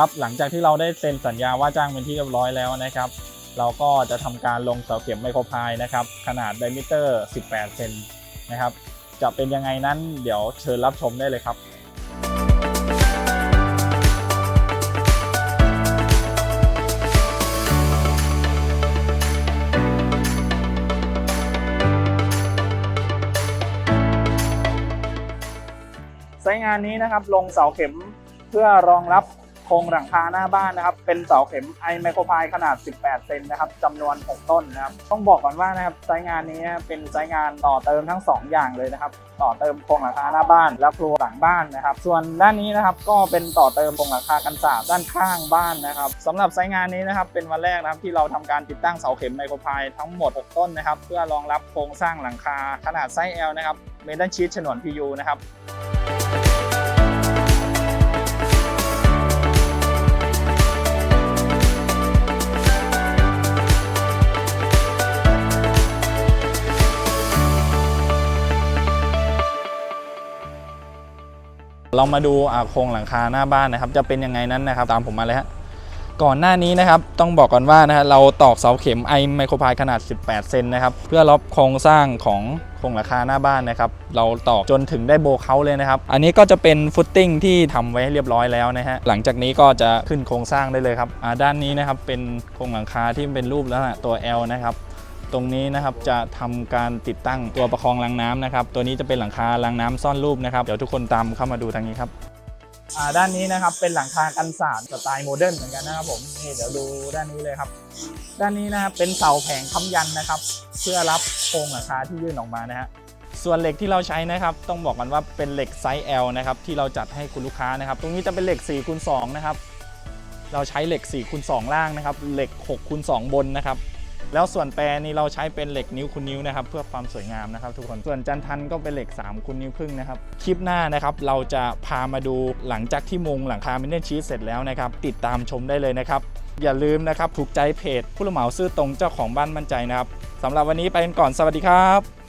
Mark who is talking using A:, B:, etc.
A: ครับหลังจากที่เราได้เซ็นสัญญาว่าจ้างเป็นที่เรียบร้อยแล้วนะครับ เราก็จะทำการลงเสาเข็มไมโครพายนะครับ ขนาดไดมิเตอร์ 18 เซนนะครับ จะเป็นยังไงนั้นเดี๋ยวเชิญรับชมได้เลยครับไซงานนี้นะครับลงเสาเข็มเพื่อรองรับ โครงหลังคาหน้าบ้านนะครับเป็นเสาเข็มไอไมโครพายขนาด 18 เซนนะครับจำนวน 6 ต้นนะครับต้องบอกก่อนว่านะครับไซต์งานนี้เป็นไซต์งานต่อเติมทั้ง 2 อย่างเลยนะครับต่อเติมโครงหลังคาหน้าบ้าน และครัวหลังบ้านนะครับส่วนด้านนี้นะครับก็เป็นต่อเติมโครงหลังคากันศาสด้านข้างบ้านนะครับสำหรับไซต์งานนี้นะครับเป็นวันแรกนะครับที่เราทำการติดตั้งเสาเข็มไมโครพายทั้งหมด 6 ต้นนะครับเพื่อรองรับโครงสร้างหลังคาขนาดไซส์ L นะครับเมทัลชีทฉนวน PU นะครับ เรามาดูโครงหลังคาหน้าบ้านนะครับ จะเป็นยังไงนั้นนะครับ ตามผมมาเลยฮะก่อนหน้านี้นะครับต้องบอกก่อนว่านะฮะเราตอกเสาเข็มไอไมโครพายขนาด 18 เซนนะครับเพื่อรับโครงสร้างของโครงหลังคาหน้าบ้านนะครับเราตอกจนถึงได้โบเคาเลยนะครับ อันนี้ก็จะเป็นฟุตติ้งที่ทำไว้ให้เรียบร้อยแล้วนะฮะหลังจากนี้ก็จะขึ้นโครงสร้างได้เลยครับด้านนี้นะครับเป็นโครงหลังคาที่เป็นรูปลักษณะตัว L นะครับ ตรงนี้นะครับจะทำการติดตั้งตัวประคองรางน้ำนะครับ ตัวนี้จะเป็นหลังคารางน้ำซ่อนรูปนะครับ เดี๋ยวทุกคนตามเข้ามาดูทางนี้ครับด้านนี้นะครับเป็นหลังคากันศาสตร์สไตล์โมเดิร์นเหมือนกันนะครับผมนี่เดี๋ยวดูด้านนี้เลยครับ ด้านนี้นะครับเป็นเสาแผงค้ำยันนะครับ เพื่อรับโครงหลังคาที่ยื่นออกมานะฮะส่วนเหล็กที่เราใช้นะครับต้องบอกกันว่าเป็นเหล็กไซส์ L นะครับที่เราจัดให้คุณลูกค้านะครับ ตรงนี้จะเป็นเหล็ก4คูณ2นะครับเราใช้เหล็ก4คูณ2ล่างนะครับเหล็ก6คูณ2บนนะครับ แล้วส่วนแปรนี่เราใช้เป็นเหล็กนิ้วคูณนิ้วนะครับเพื่อความสวยงามนะครับ ทุกคนส่วนจันทันก็เป็นเหล็ก3คูณนิ้วครึ่งนะครับคลิปหน้านะครับเราจะพามาดูหลังจากที่มุงหลังคามินเนชีสเสร็จแล้วนะครับติดตามชมได้เลยนะครับอย่าลืมนะครับถูกใจเพจผู้รับเหมาซื่อตรงเจ้าของบ้านมั่นใจนะครับสำหรับวันนี้ไปกันก่อนสวัสดีครับ